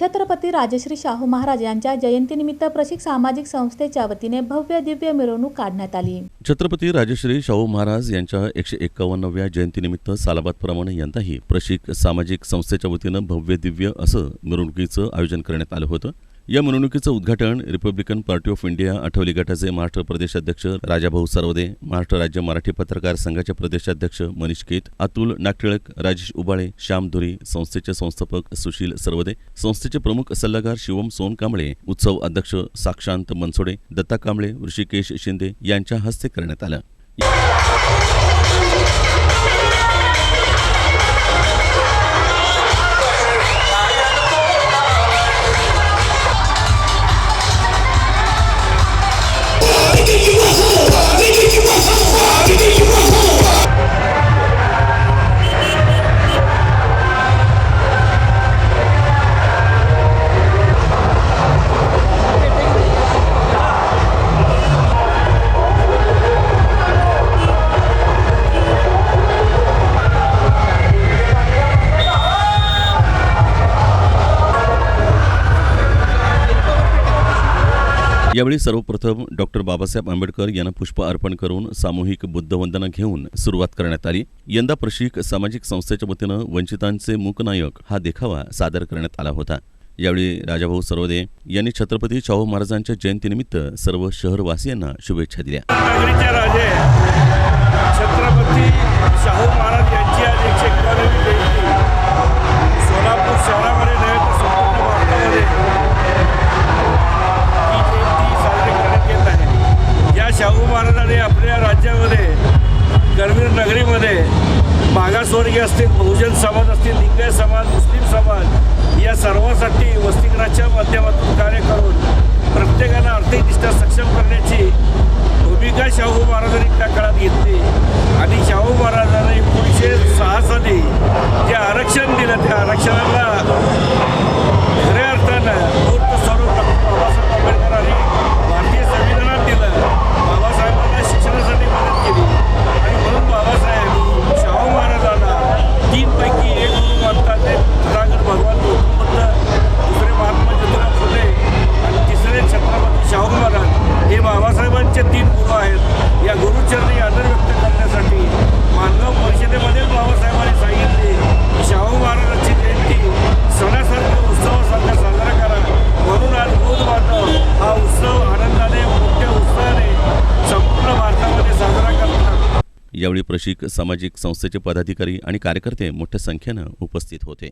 छत्रपती राजश्री शाहू महाराज यांच्या जयंतीनिमित्त प्रशिक सामाजिक संस्थेच्या वतीने भव्य दिव्य मिरवणूक काढण्यात आली. छत्रपती राजश्री शाहू महाराज यांच्या एकशे एक्कावन्नव्या जयंतीनिमित्त सालाबादप्रमाणे यंदाही प्रशिक सामाजिक संस्थेच्या वतीनं भव्य दिव्य असं मिरवणुकीचं आयोजन करण्यात आलं होतं. या मिरवणुकीचं उद्घाटन रिपब्लिकन पार्टी ऑफ इंडिया आठवली गटाचे महाराष्ट्र प्रदेशाध्यक्ष राजाभाऊ सरवदे महाराष्ट्र राज्य मराठी पत्रकार संघाचे प्रदेशाध्यक्ष मनीष केत अतुल नागटिळक राजेश उबाळे श्याम धुरी संस्थेचे संस्थापक सुशील सरवदे संस्थेचे प्रमुख सल्लागार शिवम सोनकांबळे उत्सव अध्यक्ष साक्षांत मनसोडे दत्ता कांबळे ऋषिकेश शिंदे यांच्या हस्ते करण्यात आलं. यावेळी सर्वप्रथम डॉक्टर बाबासाहेब आंबेडकर यांना पुष्प अर्पण करून सामूहिक बुद्धवंदना घेऊन सुरुवात करण्यात आली. यंदा प्रशिक सामाजिक संस्थेच्या वतीनं वंचितांचे मूकनायक हा देखावा सादर करण्यात आला होता. यावेळी राजाभाऊ सर्वदे यांनी छत्रपती शाहू महाराजांच्या जयंतीनिमित्त सर्व शहरवासियांना शुभेच्छा दिल्या. छत्रपती शाहू महाराज शाहू आपल्या राज्यामध्ये करवीर नगरीमध्ये मागासवर्गीय असतील बहुजन समाज असतील लिंगायत समाज मुस्लिम समाज या सर्वांसाठी वसतिगृहाच्या माध्यमातून कार्य करून प्रत्येकाला आर्थिकदृष्ट्या सक्षम करण्याची भूमिका शाहू महाराजांनी त्या काळात घेतली. आणि शाहू महाराजांनी एकोणीसशे सहा साली जे आरक्षण दिलं त्या आरक्षणाला बाबासाहेबांचे आहेत. या गुरुचरणी आदर व्यक्त करण्यासाठी मानगाव परिषदेमध्येच बाबासाहेबांनी सांगितले की शाहू महाराजांची जयंती सणासारख्या उत्सवासारखा साजरा करा. म्हणून आज बोध बांधव हा उत्सव आनंदाने मोठ्या उत्साहाने संपूर्ण भारतामध्ये साजरा करतात. यावेळी प्रशिक सामाजिक संस्थेचे पदाधिकारी आणि कार्यकर्ते मोठ्या संख्येनं उपस्थित होते.